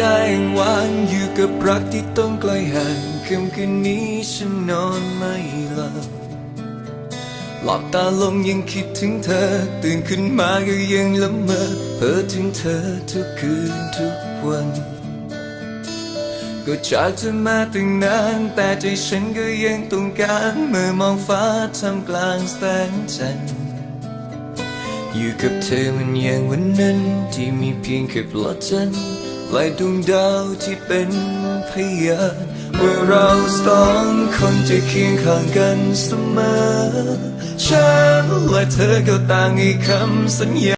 ได้อย่างหวานอยู่กับรักที่ต้องไกลห่างค่ำคืนนี้ฉันนอนไม่หลับหลับตาลงยังคิดถึงเธอ ตื่นขึ้นมาก็ยังละเมอเพ้อถึงเธอทุกคืนทุกวัน ก็จากเธอมาตั้งนาน แต่ใจฉันก็ยังต้องการเมื่อมองฟ้าทำกลางแสงจันทร์อยู่กับเธอมันอย่างวันนั้น ที่มีเพียงแค่ปลอดจันทร์ และดวงดาวที่เป็นพยานว่าเราสองคนจะเคียงข้างกันเสมอ ฉันและเธอก็ต่างให้คำสัญญา